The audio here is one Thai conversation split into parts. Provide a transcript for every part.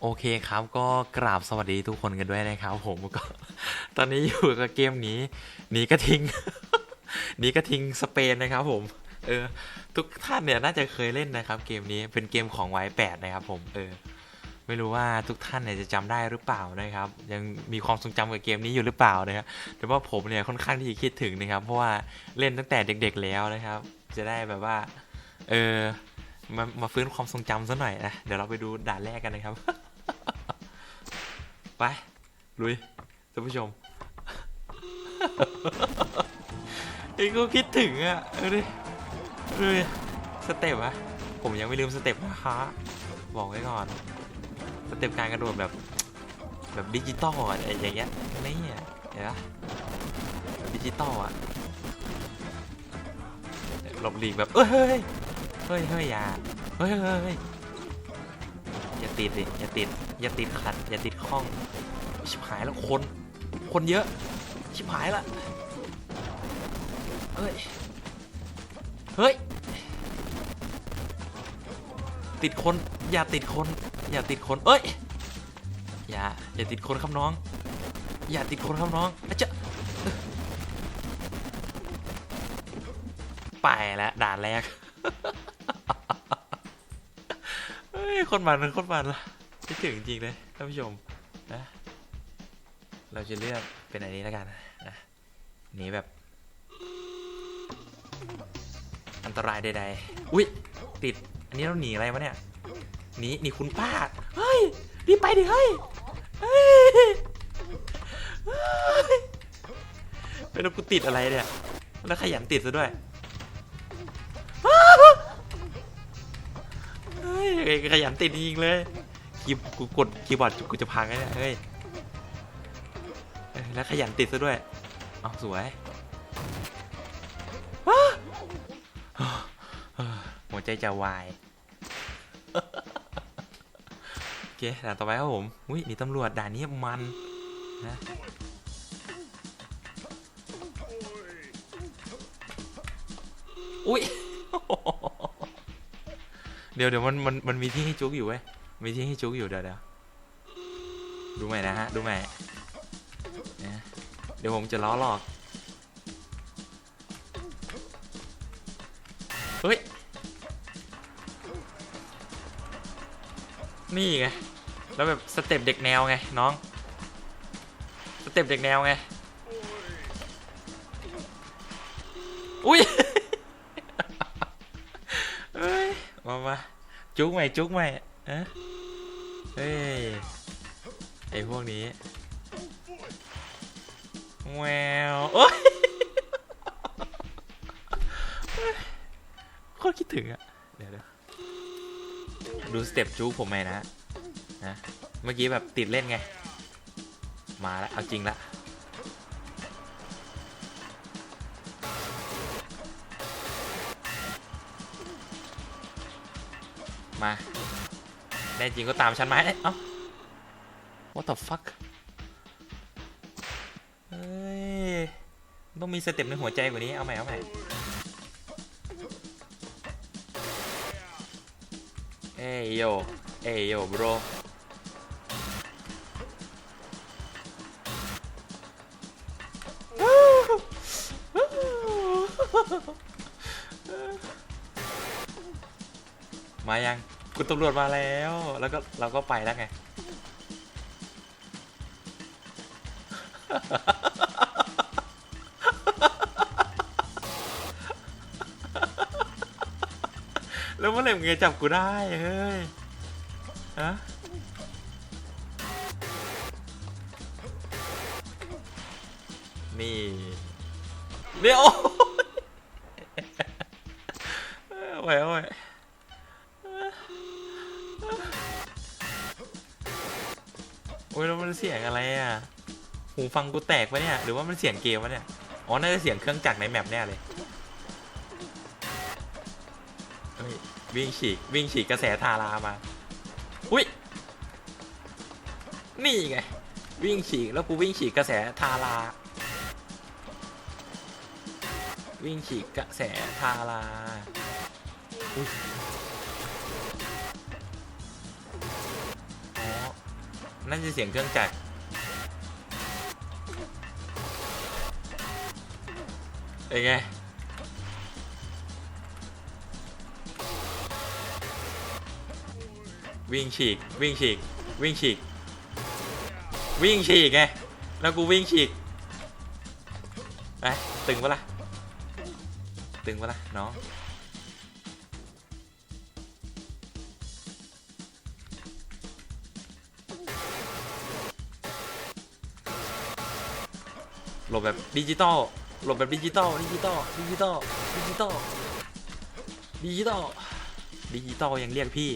โอเคครับก็กราบสวัสดีทุกคนกันด้วยนะครับ ผมก็ ตอนนี้อยู่กับเกมนี้หนีกระทิงหนีกระทิงสเปนนะครับ ผม เออ ทุกท่านเนี่ยน่าจะเคยเล่นนะครับ เกมนี้เป็นเกมของไวแปดนะครับ ผมเออ ไม่รู้ว่าทุกท่านเนี่ยจะจำได้หรือเปล่านะครับ ยังมีความทรงจำกับเกมนี้อยู่หรือเปล่านะครับแต่ว่าผมเนี่ยค่อนข้างที่จะคิดถึงนะครับ เพราะว่าเล่นตั้งแต่เด็ก ๆแล้วนะครับ จะได้แบบว่า เออมามาฟื้นความทรงจำซะหน่อยนะเดี๋ยวเราไปดูด่านแรกกันนะครับ ไป ลุยท่านผู้ชมไอ้ก็คิดถึงอะเออดิดูดิสเต็ปอะผมยังไม่ลืมสเต็ปนะคะบอกไว้ก่อน สเต็ปการกระโดดแบบ แบบดิจิตอลอะไอ้อย่างเงี้ยนี่อะเห็นปะดิจิตอลอะหลบหลีกแบบเฮ้ยเฮ้ยเฮ้ยอย่าเฮ้ยเฮ้ยเฮ้ย อย่าติดดิอย่าติด อย่าติดขัด อย่าติดข้อง ชิบหายแล้วคน คนเยอะ ชิบหายละเฮ้ย เฮ้ย ติดคน อย่าติดคน อย่าติดคนเอ้ย อย่า อย่าติดคนครับน้อง อย่าติดคนครับน้องอะจะไปแล้วด่านแรก เฮ้ยคนมันคนมันละคิดถึงจริงเลยท่านผู้ชมนะเราจะเลือกเป็นอันนี้แล้วกันนะหนีแบบ อันตรายใดๆอุ้ยติด อันนี้เราหนีอะไรวะเนี่ยหนีหนีคุณป้าเฮ้ยรีบไปดิเฮ้ยเฮ้ยเป็นแล้วกูติดอะไรเนี่ยแล้วขยันติดซะด้วย เฮ้ยขยันติดจริงเลยคีย์กูกดคีย์บอร์ดกูจะพังแล้วเนี่ยเฮ้ยแล้วขยันติดซะด้วยเอาสวยหัวใจจะวายโอเคด่านต่อไปครับผมอุ้ยนี่ตำรวจด่านนี้มันนะอุ้ย เดี๋ยวเดี๋ยวมันมันมันมีที่ให้จุกอยู่เว้ยมีที่ให้จุกอยู่เดี๋ยวเดี๋ยวดูใหม่นะฮะดูใหม่นะเดี๋ยวผมจะล้อหลอกเฮ้ยนี่ไงแล้วแบบสเต็ปเด็กแนวไงน้องสเต็ปเด็กแนวไงอุ้ย เอ้ย มามา จุกใหมจุกใหมเอะเฮ้ย ไอพวกนี้แววโอ้ยโคตรคิดถึงอะเดี๋ยวเดี๋ยวดูสเต็ปจู๊ผมไหมนะนะ เมื่อกี้แบบติดเล่นไง มาแล้ว เอาจริงละ มาแน่จริงก็ตามฉันมาเอ้า what the fuck เฮ้ย ต้องมีสเต็ปในหัวใจกว่านี้ เอาใหม่ เอาใหม่เอ้ยโยเอ้ยโย bro คุณตำรวจมาแล้ว แล้วก็เราก็ไปแล้วไง แล้วเมื่อไหร่มึงจะจับกูได้เฮ้ยฮะนี่เดี๋ยว หูฟังกูแตกปะเนี่ย หรือว่ามันเสียงเกมวะเนี่ย อ๋อ น่าจะเสียงเครื่องจักรในแมปแน่เลยวิ่งฉีกวิ่งฉีกกระแสทารามา อุ้ย นี่ไง วิ่งฉีกแล้วกูวิ่งฉีกกระแสทารา วิ่งฉีกกระแสทาราอุ๊ยอ๋อน่าจะเสียงเครื่องจักร เป็นไงวิ่งฉีกวิ่งฉีกวิ่งฉีกวิ่งฉีกไงแล้วกูวิ่งฉีกไปตึงปะล่ะตึงปะล่ะน้องหลบแบบดิจิตอล หลบแบบดิจิตอลดิจิตอลดิจิตอลดิจิตอลดิจิตอลดิจิตอลยังเรียกพี่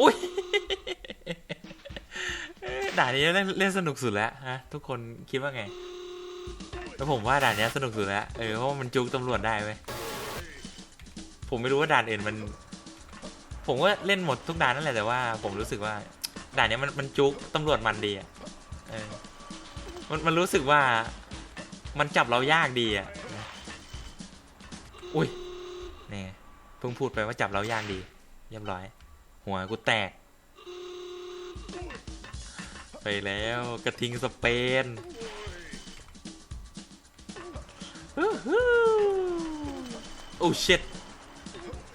อุ้ยด่านนี้เล่นเล่นสนุกสุดแล้วฮะ ทุกคนคิดว่าไง แล้วผมว่าด่านเนี้ยสนุกสุดแล้วเออเพราะว่ามันจุกตำรวจได้เว้ยผมไม่รู้ว่าด่านอื่นมัน ผมก็เล่นหมดทุกด่านนั่นแหละแต่ว่า ผมรู้สึกว่า ด่านเนี้ยมันมันจุกตำรวจมันดีอะเออมันมันรู้สึกว่า มันจับเรายากดีอะอุ้ยนี่เพิ่งพูดไปว่าจับเรายากดีเรียบร้อย หัวกูแตก ไปแล้วกระทิงสเปน ฮู้โอ้ชิต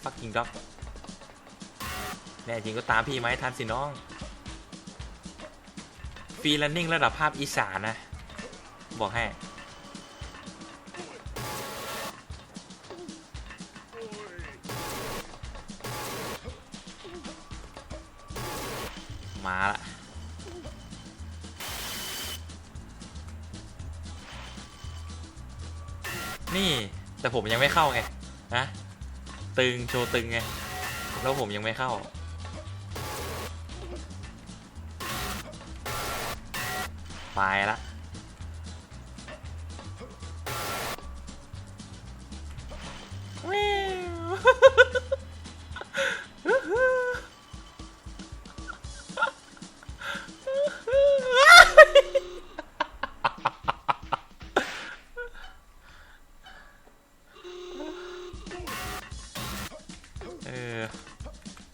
fucking dog แน่จริงก็ตามพี่ไหมทันสิน้อง ฟรีแลนนิ่งระดับภาพอีสานนะ บอกให้ มาละ นี่แต่ผมยังไม่เข้าไงนะตึงโชว์ตึงไงแล้วผมยังไม่เข้า ไปละ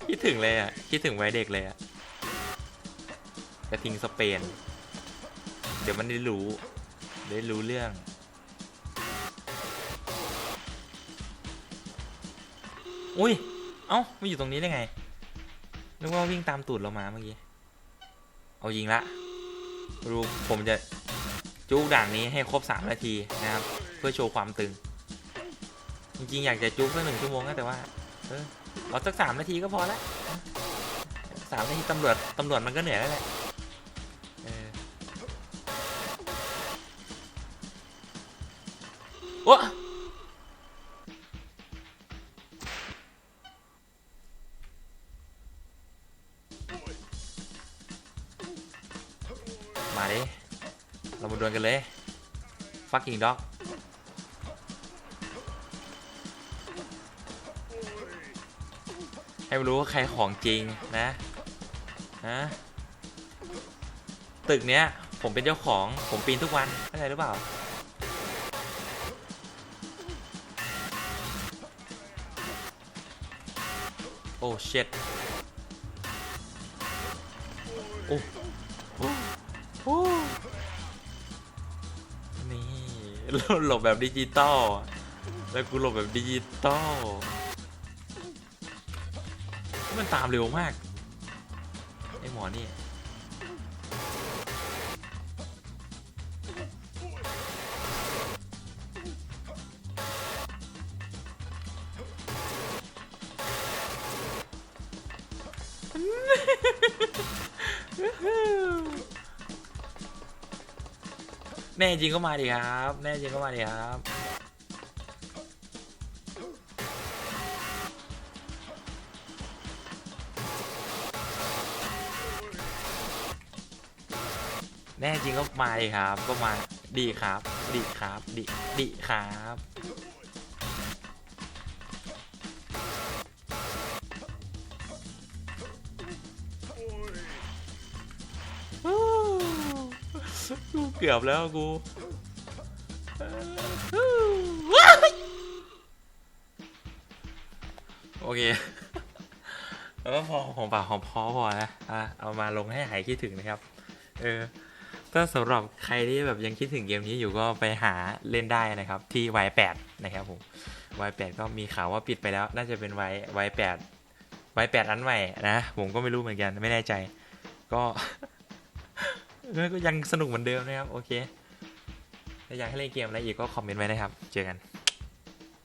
คิดถึงเลยอะ คิดถึงวัยเด็กเลยอะกระทิงสเปน เดี๋ยวมันได้รู้ ได้รู้เรื่อง อุ้ย เอ้ามาอยู่ตรงนี้ได้ไง นึกว่าวิ่งตามตูดเรามาเมื่อกี้ เอายิงละดูผมจะจูกด่านนี้ให้ครบสามนาทีนะครับ เพื่อโชว์ความตึง จริงๆ อยากจะจุกสักหนึ่งชั่วโมงนะแต่ว่า เออเอาสักสามนาทีก็พอละสามนาทีตำรวจตำรวจมันก็เหนื่อยแล้วแหละโอ้มาดิ เรามาดวลกันเลย fucking dog ให้มันรู้ว่าใครของจริงนะนะตึกเนี้ยผมเป็นเจ้าของผมปีนทุกวันเข้าใจหรือเปล่า โอ้เช็ดโอ้โอ้นี่หลบแบบดิจิตอลแล้วกูหลบแบบดิจิตอล มันตามเร็วมากไอหมอนี่แน่จริงก็มาดิครับ แน่จริงก็มาดิครับ แน่จริงก็มาครับ ก็มาดีครับ ดีครับ ดีดีครับกูเกือบแล้วกูโอเคแล้วพอของปากของพอพอนะอะเอามาลงให้หายคิดถึงนะครับ เออ ถ้าสำหรับใครที่แบบยังคิดถึงเกมนี้อยู่ก็ไปหาเล่นได้นะครับ ที่ Y8 นะครับผม Y8 ก็มีข่าวว่าปิดไปแล้ว น่าจะเป็น Y Y8 Y8 อันใหม่นะผมก็ไม่รู้เหมือนกันไม่แน่ใจ ก็ก็ยังสนุกเหมือนเดิมนะครับ โอเคถ้าอยากให้เล่นเกมอะไรอีกก็คอมเมนต์ไว้นะครับ เจอกัน